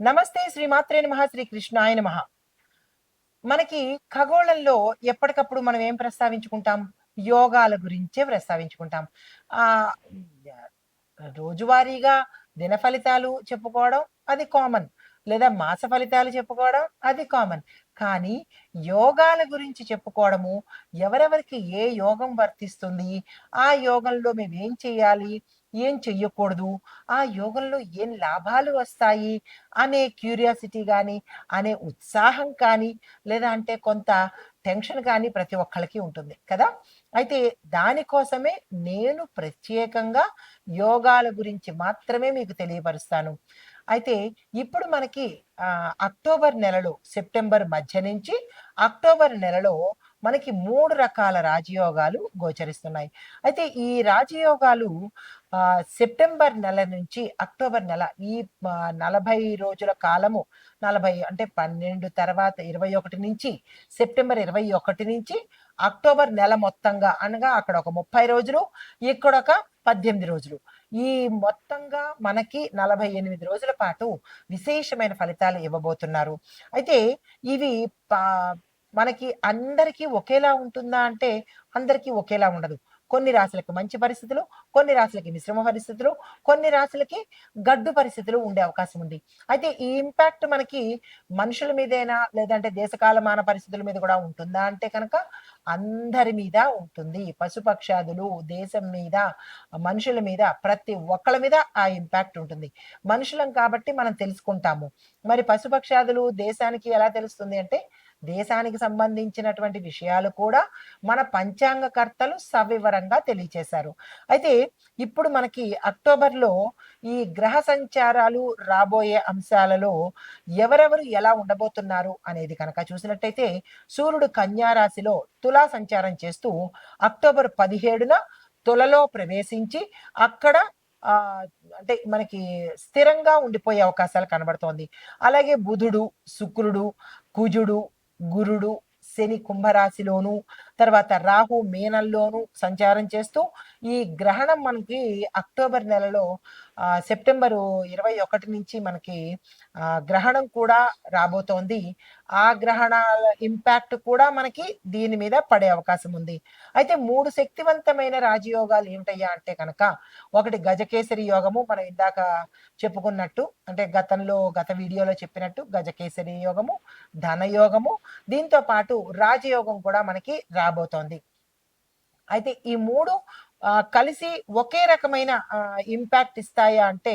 నమస్తే శ్రీమాత్రే నమ శ్రీ కృష్ణాయ నమ. మనకి ఖగోళంలో ఎప్పటికప్పుడు మనం ఏం ప్రస్తావించుకుంటాం? యోగాల గురించే ప్రస్తావించుకుంటాం. ఆ రోజువారీగా దిన ఫలితాలు చెప్పుకోవడం అది కామన్. లేదా మాస ఫలితాలు చెప్పుకోవడం అది కామన్. కానీ యోగాల గురించి చెప్పుకోవడము ఎవరెవరికి ఏ యోగం వర్తిస్తుంది? ఆ యోగంలో మేము ఏం చేయాలి? ఏం చెయ్యకూడదు? ఆ యోగంలో ఏం లాభాలు వస్తాయి? అనే క్యూరియాసిటీ కానీ అనే ఉత్సాహం కానీ లేదా అంటే కొంత టెన్షన్ కానీ ప్రతి ఒక్కళ్ళకి ఉంటుంది కదా? అయితే దానికోసమే నేను ప్రత్యేకంగా యోగాల గురించి మాత్రమే మీకు తెలియపరుస్తాను. అయితే ఇప్పుడు మనకి అక్టోబర్ నెలలో సెప్టెంబర్ మధ్య నుంచి అక్టోబర్ నెలలో మనకి మూడు రకాల రాజయోగాలు గోచరిస్తున్నాయి. అయితే ఈ రాజయోగాలు సెప్టెంబర్ నెల నుంచి అక్టోబర్ నెల ఈ నలభై రోజుల కాలము నలభై అంటే పన్నెండు తర్వాత ఇరవై ఒకటి నుంచి సెప్టెంబర్ ఇరవై ఒకటి నుంచి అక్టోబర్ నెల మొత్తంగా అనగా అక్కడ ఒక ముప్పై రోజులు ఇక్కడ ఒక పద్దెనిమిది రోజులు. ఈ మొత్తంగా మనకి నలభై ఎనిమిది రోజుల పాటు విశేషమైన ఫలితాలు ఇవ్వబోతున్నారు. అయితే ఇవి మనకి అందరికీ ఒకేలా ఉంటుందా అంటే అందరికీ ఒకేలా ఉండదు. కొన్ని రాశులకి మంచి పరిస్థితులు కొన్ని రాశులకి మిశ్రమ పరిస్థితులు కొన్ని రాశులకి గడ్డు పరిస్థితులు ఉండే అవకాశం ఉంది. అయితే ఈ ఇంపాక్ట్ మనకి మనుషుల మీదైనా లేదంటే దేశకాలమాన పరిస్థితుల మీద కూడా ఉంటుందా అంటే కనుక అందరి మీద ఉంటుంది. పశుపక్షాదులు దేశం మీద మనుషుల మీద ప్రతి ఒక్కళ్ళ మీద ఆ ఇంపాక్ట్ ఉంటుంది. మనుషులం కాబట్టి మనం తెలుసుకుంటాము. మరి పశుపక్షాదులు దేశానికి ఎలా తెలుస్తుంది అంటే దేశానికి సంబంధించినటువంటి విషయాలు కూడా మన పంచాంగకర్తలు సవివరంగా తెలియచేశారు. అయితే ఇప్పుడు మనకి అక్టోబర్లో ఈ గ్రహ సంచారాలు రాబోయే అంశాలలో ఎవరెవరు ఎలా ఉండబోతున్నారు అనేది కనుక చూసినట్టయితే సూర్యుడు కన్యారాశిలో తులా సంచారం చేస్తూ అక్టోబర్ పదిహేడున తులలో ప్రవేశించి అక్కడ అంటే మనకి స్థిరంగా ఉండిపోయే అవకాశాలు కనబడుతోంది. అలాగే బుధుడు శుక్రుడు కుజుడు గురుడు శని కుంభరాశిలోను తర్వాత రాహు మీనంలోను సంచారం చేస్తూ ఈ గ్రహణం మనకి అక్టోబర్ నెలలో ఆ, సెప్టెంబరు ఇరవై ఒకటి నుంచి మనకి ఆ, గ్రహణం కూడా రాబోతోంది. ఆ గ్రహణాల ఇంపాక్ట్ కూడా మనకి దీని మీద పడే అవకాశం ఉంది. అయితే మూడు శక్తివంతమైన రాజయోగాలు ఏమిటయ్యా అంటే కనుక ఒకటి గజకేసరి యోగము. మనం ఇందాక చెప్పుకున్నట్టు అంటే గతంలో గత వీడియోలో చెప్పినట్టు గజకేసరి యోగము ధనయోగము దీంతో పాటు రాజయోగం కూడా మనకి రాబోతోంది. అయితే ఈ మూడు కలిసి ఒకే రకమైన ఇంపాక్ట్ ఇస్తాయా అంటే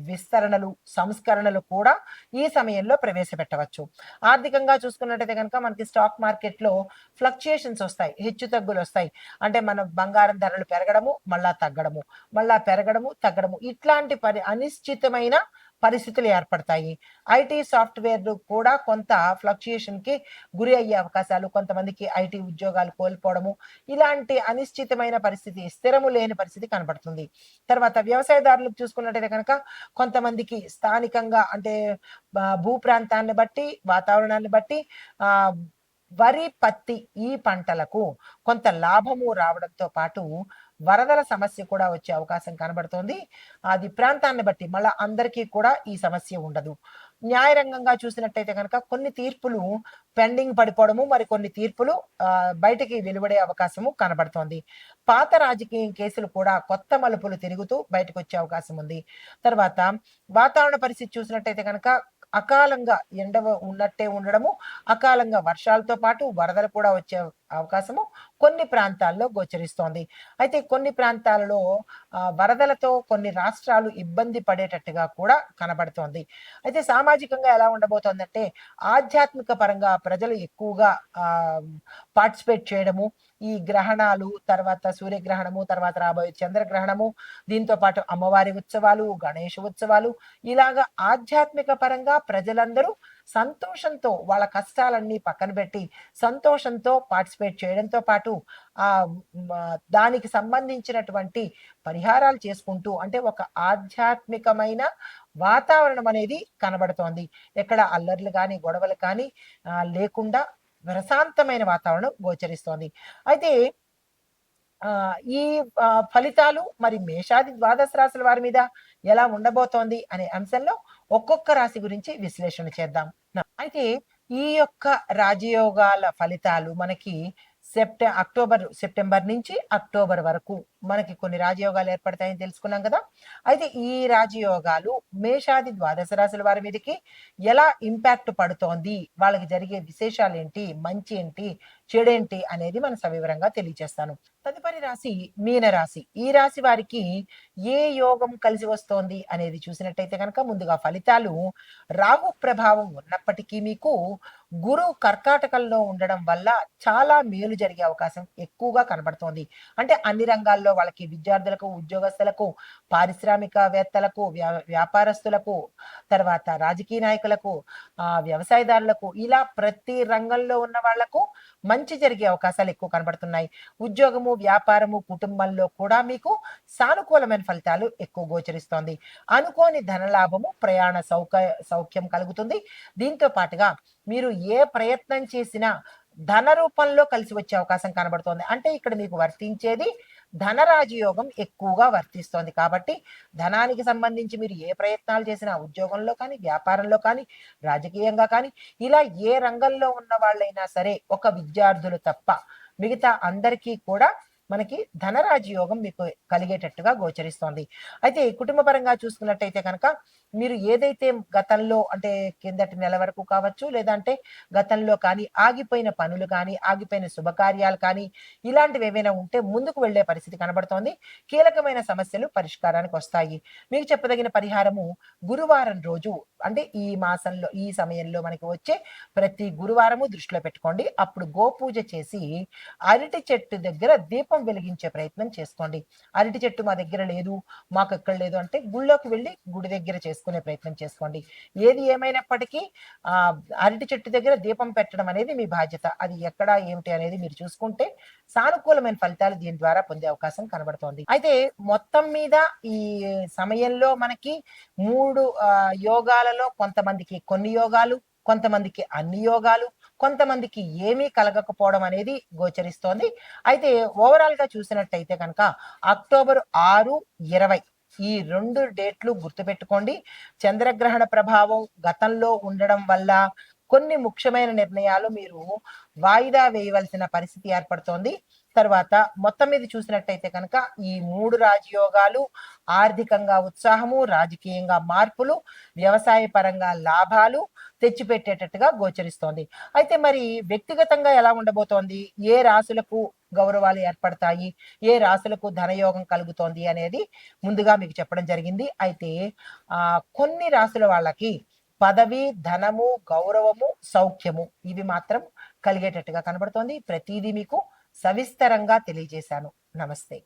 విస్తరణలు సంస్కరణలు కూడా ఈ సమయంలో ప్రవేశపెట్టవచ్చు. ఆర్థికంగా చూసుకున్నట్టయితే కనుక మనకి స్టాక్ మార్కెట్లో ఫ్లక్చుయేషన్స్ వస్తాయి హెచ్చు తగ్గులు వస్తాయి. అంటే మన బంగారం ధరలు పెరగడము మళ్ళా తగ్గడము మళ్ళా పెరగడము తగ్గడము. ఇట్లాంటి పరి అనిశ్చితమైన పరిస్థితులు ఏర్పడతాయి. ఐటీ సాఫ్ట్వేర్ కూడా కొంత ఫ్లక్చుయేషన్కి గురి అయ్యే అవకాశాలు కొంతమందికి ఐటీ ఉద్యోగాలు కోల్పోవడము ఇలాంటి అనిశ్చితమైన పరిస్థితి స్థిరము లేని పరిస్థితి కనబడుతుంది. తర్వాత వ్యవసాయదారులకు చూసుకున్నట్టయితే కనుక కొంతమందికి స్థానికంగా అంటే భూ ప్రాంతాన్ని బట్టి వాతావరణాన్ని బట్టి ఆ వరి పత్తి ఈ పంటలకు కొంత లాభము రావడంతో పాటు వరదల సమస్య కూడా వచ్చే అవకాశం కనబడుతోంది. అది ప్రాంతాన్ని బట్టి మళ్ళీ అందరికీ కూడా ఈ సమస్య ఉండదు. న్యాయరంగంగా చూసినట్టయితే కనుక కొన్ని తీర్పులు పెండింగ్ పడిపోవడము మరి కొన్ని తీర్పులు బయటికి వెలువడే అవకాశము కనబడుతోంది. పాత రాజకీయ కేసులు కూడా కొత్త మలుపులు తిరుగుతూ బయటకు వచ్చే అవకాశం ఉంది. తర్వాత వాతావరణ పరిస్థితి చూసినట్టయితే కనుక అకాలంగా ఎండ ఉన్నట్టే ఉండడము అకాలంగా వర్షాలతో పాటు వరదలు కూడా వచ్చే అవకాశము కొన్ని ప్రాంతాల్లో గోచరిస్తోంది. అయితే కొన్ని ప్రాంతాలలో వరదలతో కొన్ని రాష్ట్రాలు ఇబ్బంది పడేటట్టుగా కూడా కనబడుతోంది. అయితే సామాజికంగా ఎలా ఉండబోతోందంటే ఆధ్యాత్మిక పరంగా ప్రజలు ఎక్కువగా పార్టిసిపేట్ చేయడము ఈ గ్రహణాలు తర్వాత సూర్యగ్రహణము తర్వాత రాబోయే చంద్రగ్రహణము దీంతో పాటు అమ్మవారి ఉత్సవాలు గణేష ఉత్సవాలు ఇలాగా ఆధ్యాత్మిక పరంగా ప్రజలందరూ సంతోషంతో వాళ్ళ కష్టాలన్నీ పక్కన పెట్టి సంతోషంతో పార్టిసిపేట్ చేయడంతో పాటు ఆ దానికి సంబంధించినటువంటి పరిహారాలు చేసుకుంటూ అంటే ఒక ఆధ్యాత్మికమైన వాతావరణం అనేది కనబడుతోంది. ఎక్కడ అల్లర్లు కానీ గొడవలు కానీ లేకుండా ప్రశాంతమైన వాతావరణం గోచరిస్తోంది. అయితే ఈ ఫలితాలు మరి మేషాది ద్వాదశ రాశుల వారి మీద ఎలా ఉండబోతోంది అనే అంశంలో ఒక్కొక్క రాశి గురించి విశ్లేషణ చేద్దాం. అయితే ఈ యొక్క రాజయోగాల ఫలితాలు మనకి సెప్టె అక్టోబర్ సెప్టెంబర్ నుంచి అక్టోబర్ వరకు మనకి కొన్ని రాజయోగాలు ఏర్పడతాయని తెలుసుకున్నాం కదా. అయితే ఈ రాజయోగాలు మేషాది ద్వాదశ రాశుల వారి మీదకి ఎలా ఇంపాక్ట్ పడుతోంది? వాళ్ళకి జరిగే విశేషాలు ఏంటి మంచి ఏంటి చెడేంటి? అనేది మనం సవివరంగా తెలియజేస్తాను. తదుపరి రాశి మీనరాశి. ఈ రాశి వారికి ఏ యోగం కలిసి వస్తోంది అనేది చూసినట్టయితే కనుక ముందుగా ఫలితాలు రాహు ప్రభావం ఉన్నప్పటికీ మీకు గురు కర్కాటకంలో ఉండడం వల్ల చాలా మేలు జరిగే అవకాశం ఎక్కువగా కనబడుతోంది. అంటే అన్ని రంగాల్లో వాళ్ళకి విద్యార్థులకు ఉద్యోగస్తులకు పారిశ్రామికవేత్తలకు వ్యా- వ్యాపారస్తులకు తర్వాత రాజకీయ నాయకులకు ఆ వ్యవసాయదారులకు ఇలా ప్రతి రంగంలో ఉన్న వాళ్ళకు మంచి జరిగే అవకాశాలు ఎక్కువ కనబడుతున్నాయి. ఉద్యోగము వ్యాపారము కుటుంబంలో కూడా మీకు సానుకూలమైన ఫలితాలు ఎక్కువ గోచరిస్తోంది. అనుకోని ధనలాభము ప్రయాణ సౌక సౌఖ్యం కలుగుతుంది. దీంతో పాటుగా మీరు ఏ ప్రయత్నం చేసినా ధన రూపంలో కలిసి వచ్చే అవకాశం కనబడుతోంది. అంటే ఇక్కడ మీకు వర్తించేది ధనరాజయోగం ఎక్కువగా వర్తిస్తోంది. కాబట్టి ధనానికి సంబంధించి మీరు ఏ ప్రయత్నాలు చేసినా ఉద్యోగంలో కానీ వ్యాపారంలో కానీ రాజకీయంగా కానీ ఇలా ఏ రంగంలో ఉన్న వాళ్ళైనా సరే ఒక విద్యార్థులు తప్ప మిగతా అందరికీ కూడా మనకి ధనరాజయోగం మీకు కలిగేటట్టుగా గోచరిస్తోంది. అయితే కుటుంబ పరంగా చూసుకున్నట్టయితే కనుక మీరు ఏదైతే గతంలో అంటే కిందటి నెల వరకు కావచ్చు లేదంటే గతంలో కానీ ఆగిపోయిన పనులు కానీ ఆగిపోయిన శుభకార్యాలు కానీ ఇలాంటివి ఏవైనా ఉంటే ముందుకు వెళ్ళే పరిస్థితి కనబడుతోంది. కీలకమైన సమస్యలు పరిష్కారానికి వస్తాయి. మీకు చెప్పదగిన పరిహారము గురువారం రోజు అంటే ఈ మాసంలో ఈ సమయంలో మనకి వచ్చే ప్రతి గురువారము దృష్టిలో పెట్టుకోండి. అప్పుడు గోపూజ చేసి అరటి చెట్టు దగ్గర దీపం వెలిగించే ప్రయత్నం చేసుకోండి. అరటి చెట్టు మా దగ్గర లేదు మాకు ఎక్కడ లేదు అంటే గుళ్ళోకి వెళ్ళి గుడి దగ్గర చేసుకునే ప్రయత్నం చేసుకోండి. ఏది ఏమైనప్పటికీ ఆ అరటి చెట్టు దగ్గర దీపం పెట్టడం అనేది మీ బాధ్యత. అది ఎక్కడ ఏమిటి అనేది మీరు చూసుకుంటే సానుకూలమైన ఫలితాలు దీని ద్వారా పొందే అవకాశం కనబడుతోంది. అయితే మొత్తం మీద ఈ సమయంలో మనకి మూడు యోగాలలో కొంతమందికి కొన్ని యోగాలు కొంతమందికి అన్ని యోగాలు కొంతమందికి ఏమీ కలగకపోవడం అనేది గోచరిస్తోంది. అయితే ఓవరాల్గా చూసినట్టయితే కనుక అక్టోబర్ ఆరు ఇరవై ఈ రెండు డేట్లు గుర్తుపెట్టుకోండి. చంద్రగ్రహణ ప్రభావం గతంలో ఉండడం వల్ల కొన్ని ముఖ్యమైన నిర్ణయాలు మీరు వాయిదా వేయవలసిన పరిస్థితి ఏర్పడుతోంది. తర్వాత మొత్తం మీద చూసినట్టయితే కనుక ఈ మూడు రాజయోగాలు ఆర్థికంగా ఉత్సాహము రాజకీయంగా మార్పులు వ్యవసాయ పరంగా లాభాలు తెచ్చిపెట్టేటట్టుగా గోచరిస్తోంది. అయితే మరి వ్యక్తిగతంగా ఎలా ఉండబోతోంది? ఏ రాశులకు గౌరవాలు ఏర్పడతాయి? ఏ రాశులకు ధనయోగం కలుగుతోంది అనేది ముందుగా మీకు చెప్పడం జరిగింది. అయితే ఆ కొన్ని రాశుల వాళ్ళకి పదవి ధనము గౌరవము సౌఖ్యము ఇవి మాత్రం కలిగేటట్టుగా కనబడుతోంది. ప్రతిదీ మీకు సవిస్తరంగా తెలియజేశాను. నమస్తే.